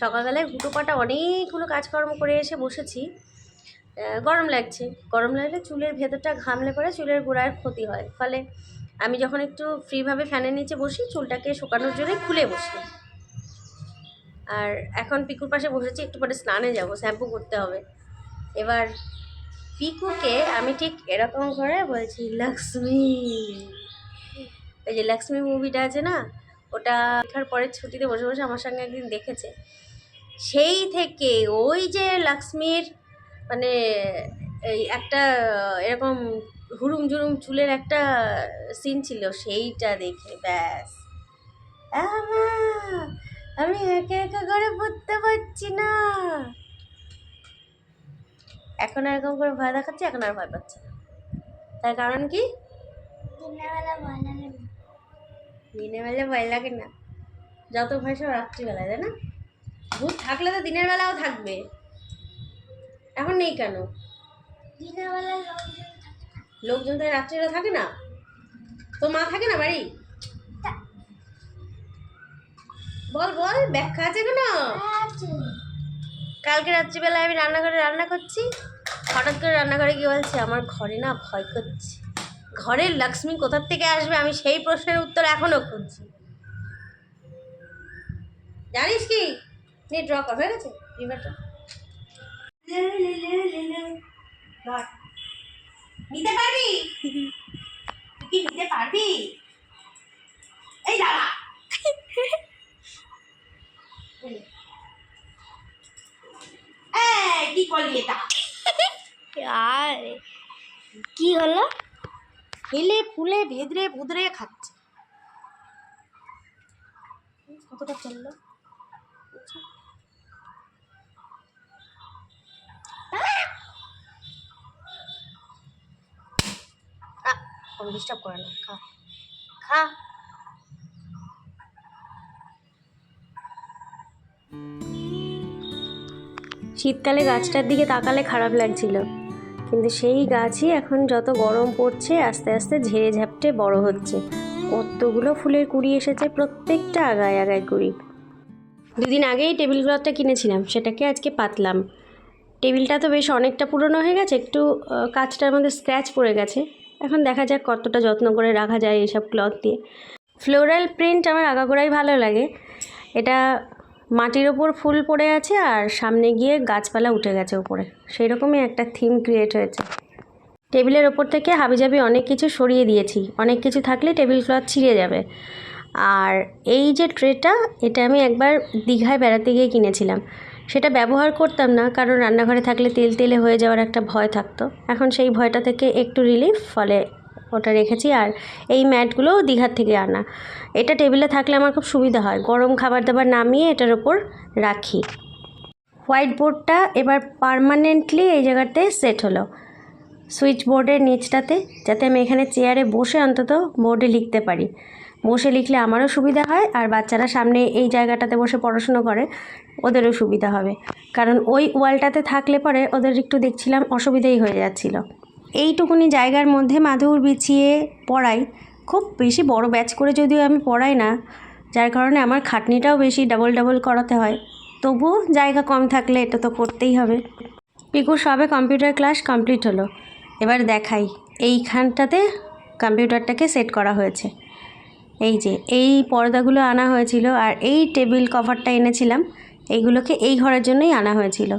সকালবেলায় হুটোপাটা অনেকগুলো কাজকর্ম করে এসে বসেছি। গরম লাগছে। গরম লাগলে চুলের ভেতরটা ঘামলে পরে চুলের গোড়ার ক্ষতি হয়। ফলে আমি যখন একটু ফ্রিভাবে ফ্যানের নিচে বসি, চুলটাকে শুকানোর জন্য খুলে বসি। আর এখন পিকুর পাশে বসেছি, একটু পরে স্নানে যাব, শ্যাম্পু করতে হবে। এবার পিকুকে আমি ঠিক এরকম করে বলছি, লক্ষ্মী। ওই যে লক্ষ্মী মুভিটা আছে না, ওটা দেখার পরে ছুটিতে বসে বসে আমার সঙ্গে একদিন দেখেছে। সেই থেকে ওই যে লক্ষ্মীর মানে এই একটা এরকম হুড়ুম ঝুড়ুম চুলের একটা সিন ছিল সেইটা দেখে ব্যাস। আমি একে একে করে পড়তে পারছি না। এখন এরকম করে ভয় দেখাচ্ছে এখন আর ভয় পাচ্ছে না। তার কারণ কি? দিনের বেলা ভয় লাগে না। যত ভয় সব রাত্রিবেলায় তাই না? ভূত থাকলে তো দিনের বেলাও থাকবে। এখন নেই কেন? লোকজন থাকে না লোকজন তো রাত্রিবেলা থাকে না? তো মা থাকে না বাড়ি? বল বল ব্যাখ্যা আছে কেন? কালকে রাত্রিবেলায় আমি রান্নাঘরে রান্না করছি। হঠাৎ করে রান্নাঘরে গিয়ে বলছে আমার ঘরে না ভয় করছে। ঘরের লক্ষ্মী কোথার থেকে আসবে? আমি সেই প্রশ্নের উত্তর এখনও খুঁজছি। জানিস কি? নে ড্র কর হয়ে গেছে? রিভারটা নিতে পারবি? তুই কি নিতে পারবি? এই দাঁড়া। কি করলি এটা? আর কি হলো? হেলে ফুলে ভেদরে ভুদরে খাচ্ছে। কতটা ফেলল কোনো ডিস্টার্ব করে না খা। খা। শীতকালে গাছটার দিকে তাকালে খারাপ লাগছিল কিন্তু সেই গাছই এখন যত গরম পড়ছে আস্তে আস্তে ঝেড়ে ঝাপটে বড় হচ্ছে। কতগুলো ফুলের কুড়ি এসেছে প্রত্যেকটা আগায় আগায় কুড়ি। দুদিন আগেই টেবিল ক্লথটা কিনেছিলাম সেটাকে আজকে পাতলাম। টেবিলটা তো বেশ অনেকটা পুরনো হয়ে গেছে একটু কাচটার মধ্যে স্ক্র্যাচ পড়ে গেছে। এখন দেখা যাক কতটা যত্ন করে রাখা যায় এইসব ক্লথ দিয়ে। ফ্লোরাল প্রিন্ট আমার আগাগোড়াই ভালো লাগে। এটা মাটির ওপর ফুল পড়ে আছে আর সামনে গিয়ে গাছপালা উঠে গেছে উপরে সেই রকমই একটা থিম ক্রিয়েট হয়েছে। টেবিলের ওপর থেকে হাবিজাবি অনেক কিছু সরিয়ে দিয়েছি। অনেক কিছু থাকলে টেবিল ক্লথ ছিঁড়ে যাবে। আর এই যে ট্রেটা এটা আমি একবার দীঘায় বেড়াতে গিয়ে কিনেছিলাম। সেটা ব্যবহার করতাম না, কারণ রান্নাঘরে থাকলে তেল তেলে হয়ে যাওয়ার একটা ভয় থাকতো। এখন সেই ভয়টা থেকে একটু রিলিফ ফলে ওটা রেখেছি আর এই ম্যাটগুলোও দীঘার থেকে আনা। এটা টেবিলে থাকলে আমার খুব সুবিধা হয়। গরম খাবার দাবার নামিয়ে এটার ওপর রাখি। হোয়াইট বোর্ডটা এবার পারমানেন্টলি এই জায়গাতে সেট হলো। সুইচ বোর্ডের নিচটাতে, যাতে আমি এখানে চেয়ারে বসে অন্তত বোর্ডে লিখতে পারি। বসে লিখলে আমারও সুবিধা হয় আর বাচ্চারা সামনে এই জায়গাটাতে বসে পড়াশুনো করে, ওদেরও সুবিধা হবে। কারণ ওই ওয়ালটাতে থাকলে পরে ওদের একটু দেখছিলাম অসুবিধেই হয়ে যাচ্ছিল। এইটুকুনি জায়গার মধ্যে মাদুর বিছিয়ে পড়াই, খুব বেশি বড় ব্যাচ করে যদিও আমি পড়াই না, যার কারণে আমার খাটনিটাও বেশি ডাবল ডাবল করাতে হয়। তবুও জায়গা কম থাকলে এটা তো করতেই হবে। পিকুর সবে কম্পিউটার ক্লাস কমপ্লিট হলো। এবার দেখাই। এইখানটাতে কম্পিউটারটাকে সেট করা হয়েছে। এই যে, এই পর্দাগুলো আনা হয়েছিল আর এই টেবিল কভারটা এনেছিলাম। এইগুলোকে এই ঘরের জন্যই আনা হয়েছিল।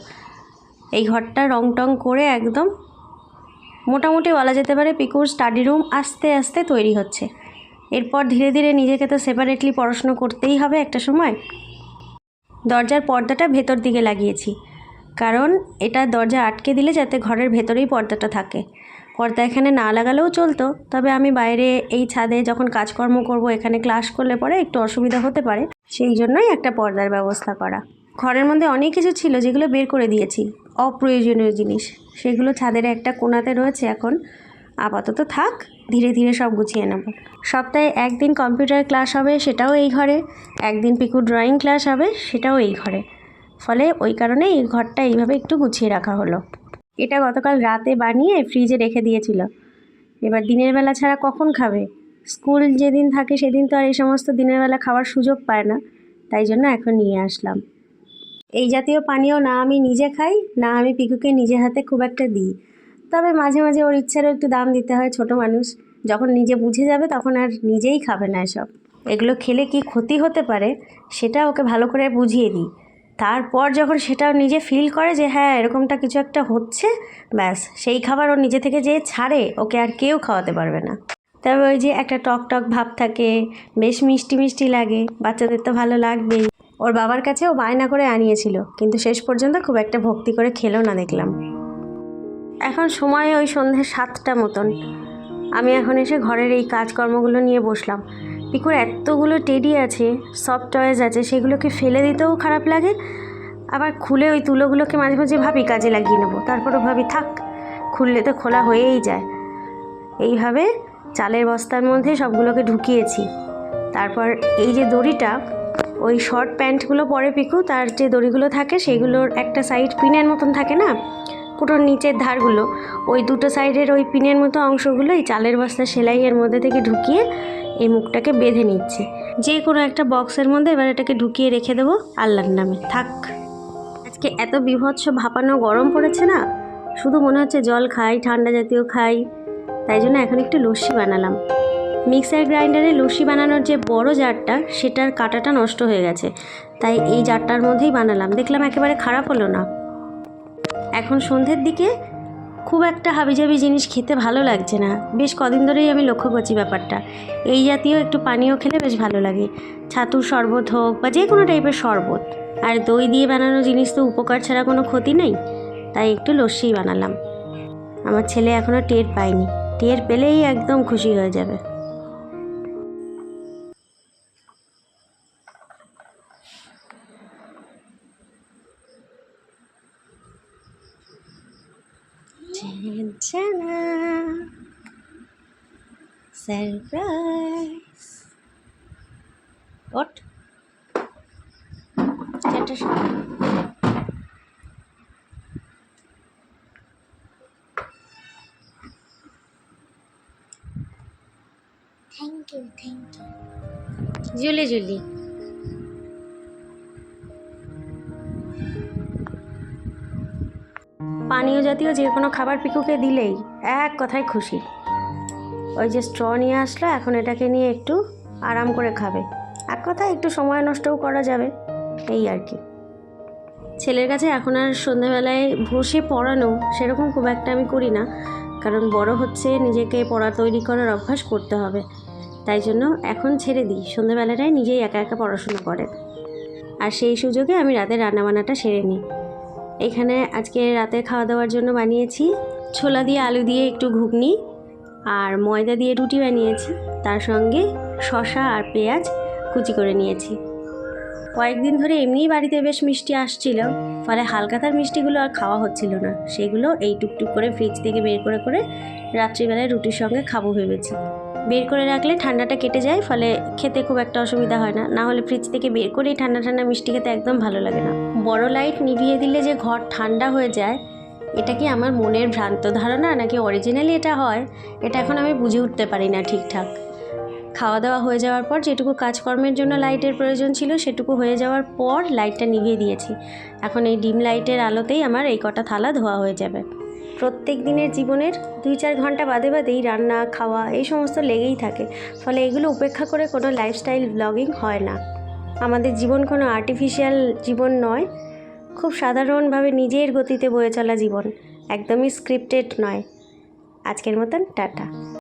এই ঘরটা রং টং করে একদম মোটামুটি বলা যেতে পারে পিকুর স্টাডি রুম আস্তে আস্তে তৈরি হচ্ছে। এরপর ধীরে ধীরে নিজেকে তো সেপারেটলি পড়াশুনো করতেই হবে একটা সময়। দরজার পর্দাটা ভেতর দিকে লাগিয়েছি। কারণ এটা দরজা আটকে দিলে যাতে ঘরের ভেতরেই পর্দাটা থাকে। পর্দা এখানে না লাগালেও চলতো, তবে আমি বাইরে এই ছাদে যখন কাজকর্ম করব, এখানে ক্লাস করলে পরে একটু অসুবিধা হতে পারে, সেই জন্যই একটা পর্দার ব্যবস্থা করা। ঘরের মধ্যে অনেক কিছু ছিল যেগুলো বের করে দিয়েছি, অপ্রয়োজনীয় জিনিস। সেগুলো ছাদের একটা কোণাতে রয়েছে এখন। আপাতত থাক, ধীরে ধীরে সব গুছিয়ে নেব। সপ্তাহে একদিন কম্পিউটার ক্লাস হবে, সেটাও এই ঘরে। একদিন পিকু ড্রয়িং ক্লাস হবে, সেটাও এই ঘরে। ফলে ওই কারণে এই ঘরটা এইভাবে একটু গুছিয়ে রাখা হলো। এটা গতকাল রাতে বানিয়ে ফ্রিজে রেখে দিয়েছিল। এবার দিনের বেলা ছাড়া কখন খাবে? স্কুল যেদিন থাকে সেদিন তো আর এই সমস্ত দিনের বেলা খাওয়ার সুযোগ পায় না। তাই জন্য এখন নিয়ে আসলাম। এই জাতীয় পানীয় না আমি নিজে খাই, না আমি পিকুকে নিজের হাতে খুব একটা দিই। তবে মাঝে মাঝে ওর ইচ্ছারও একটু দাম দিতে হয় ছোট মানুষ। যখন নিজে বুঝে যাবে তখন আর নিজেই খাবে না এসব। এগুলো খেলে কি ক্ষতি হতে পারে, সেটা ওকে ভালো করে বুঝিয়ে দিই। তারপর যখন সেটা নিজে ফিল করে যে হ্যাঁ এরকমটা কিছু একটা হচ্ছে, ব্যাস, সেই খাবার ও নিজে থেকে যে ছাড়ে, ওকে আর কেউ খাওয়াতে পারবে না। তবে ওই যে একটা টক টক ভাব থাকে, বেশ মিষ্টি মিষ্টি লাগে, বাচ্চাদের তো ভালো লাগবেই। ওর বাবার কাছে ও বায়না করে আনিয়েছিল, কিন্তু শেষ পর্যন্ত খুব একটা ভক্তি করে খেলেও না দেখলাম। এখন সময় ওই সন্ধ্যে সাতটা মতন। আমি এখন এসে ঘরের এই কাজকর্মগুলো নিয়ে বসলাম। পিকুর এতগুলো টেডি আছে সফট টয়েস আছে, সেগুলোকে ফেলে দিতেও খারাপ লাগে। আবার খুলে ওই তুলোগুলোকে মাঝে মাঝে ভাবি কাজে লাগিয়ে নেব। তারপরও ভাবি, থাক, খুললে তো খোলা হয়েই যায়। এইভাবে চালের বস্তার মধ্যে সবগুলোকে ঢুকিয়েছি। তারপর এই যে দড়িটা, ওই শর্ট প্যান্টগুলো পরে পিকু, তার যে দড়িগুলো থাকে, সেগুলোর একটা সাইড পিনের মতন থাকে না? পুরো নিচের ধারগুলো, ওই দুটো সাইডের ওই পিনের মতো অংশগুলো এই চালের বস্তা সেলাইয়ের মধ্যে থেকে ঢুকিয়ে এই মুখটাকে বেঁধে নিচ্ছি। যে কোনো একটা বক্সের মধ্যে এবার এটাকে ঢুকিয়ে রেখে দেবো আল্লাহর নামে। থাক। আজকে এত বিভৎস ভাপানো গরম পড়েছে না? শুধু মনে হচ্ছে জল খাই, ঠান্ডা জাতীয় খাই। তাই জন্য এখন একটু লস্যি বানালাম। মিক্সার গ্রাইন্ডারে লস্যি বানানোর যে বড় জারটা, সেটার কাঁটাটা নষ্ট হয়ে গেছে। তাই এই জারটার মধ্যেই বানালাম। দেখলাম একেবারে খারাপ হলো না। এখন সন্ধ্যের দিকে খুব একটা হাবিজাবি জিনিস খেতে ভালো লাগছে না। বেশ কদিন ধরেই আমি লক্ষ্য করছি ব্যাপারটা। এই জাতীয় একটু পানীয় খেলে বেশ ভালো লাগে। ছাতুর শরবত হোক বা যে কোনো টাইপের শরবত। আর দই দিয়ে বানানো জিনিস তো উপকার ছাড়া কোনো ক্ষতি নেই। তাই একটু লস্যিই বানালাম। আমার ছেলে এখনও টের পায়নি। টের পেলেই একদম খুশি হয়ে যাবে। সারপ্রাইজ ওট চারটার সময় thank you thank you Julie Julie. পানীয় জাতীয় যে কোনো খাবার পিকুকে দিলেই এক কথায় খুশি। ওই যে স্ট্র নিয়ে আসলো, এখন এটাকে নিয়ে একটু আরাম করে খাবে। এক কথায় একটু সময় নষ্টও করা যাবে, এই আর কি। ছেলের কাছে এখন আর সন্ধ্যাবেলায় বসে পড়ানো সেরকম খুব একটা আমি করি না, কারণ বড় হচ্ছে নিজেকে পড়া তৈরি করার অভ্যাস করতে হবে। তাই জন্য এখন ছেড়ে দিই সন্ধ্যাবেলাটায় নিজেই একা একা পড়াশুনো করে। আর সেই সুযোগে আমি রাতের রান্নাবান্নাটা সেরে নিই। এখানে আজকে রাতে খাওয়া দাওয়ার জন্য বানিয়েছি ছোলা দিয়ে আলু দিয়ে একটু ঘুগনি আর ময়দা দিয়ে রুটি বানিয়েছি। তার সঙ্গে শশা আর পেঁয়াজ কুচি করে নিয়েছি। কয়েকদিন ধরে এমনিই বাড়িতে বেশ মিষ্টি আসছিল, ফলে হালকাতার মিষ্টিগুলো আর খাওয়া হচ্ছিল না। সেগুলো এই টুকটুক করে ফ্রিজ থেকে বের করে করে রাত্রিবেলায় রুটির সঙ্গে খাব ভেবেছি। বের করে রাখলে ঠান্ডাটা কেটে যায়, ফলে খেতে খুব একটা অসুবিধা হয় না। না হলে ফ্রিজ থেকে বের করেই ঠান্ডা ঠান্ডা মিষ্টি খেতে একদম ভালো লাগে না। বড় লাইট নিভিয়ে দিলে যে ঘর ঠান্ডা হয়ে যায় এটা কি আমার মনের ভ্রান্ত ধারণা নাকি অরিজিনালি এটা হয়? এটা এখন আমি বুঝে উঠতে পারি না ঠিকঠাক। খাওয়া দাওয়া হয়ে যাওয়ার পর যেটুকু কাজকর্মের জন্য লাইটের প্রয়োজন ছিল, সেটুকু হয়ে যাওয়ার পর লাইটটা নিভিয়ে দিয়েছি। এখন এই ডিম লাইটের আলোতেই আমার এই কটা থালা ধোয়া হয়ে যাবে। প্রত্যেক দিনের জীবনের দুই চার ঘণ্টা বাদে বাদেই রান্না, খাওয়া এই সমস্ত লেগেই থাকে। ফলে এগুলো উপেক্ষা করে কোনো লাইফস্টাইল ব্লগিং হয় না। আমাদের জীবন কোনো আর্টিফিশিয়াল জীবন নয়। খুব সাধারণভাবে নিজের গতিতে বয়ে চলা জীবন একদমই স্ক্রিপ্টেড নয়। আজকের মতন টাটা।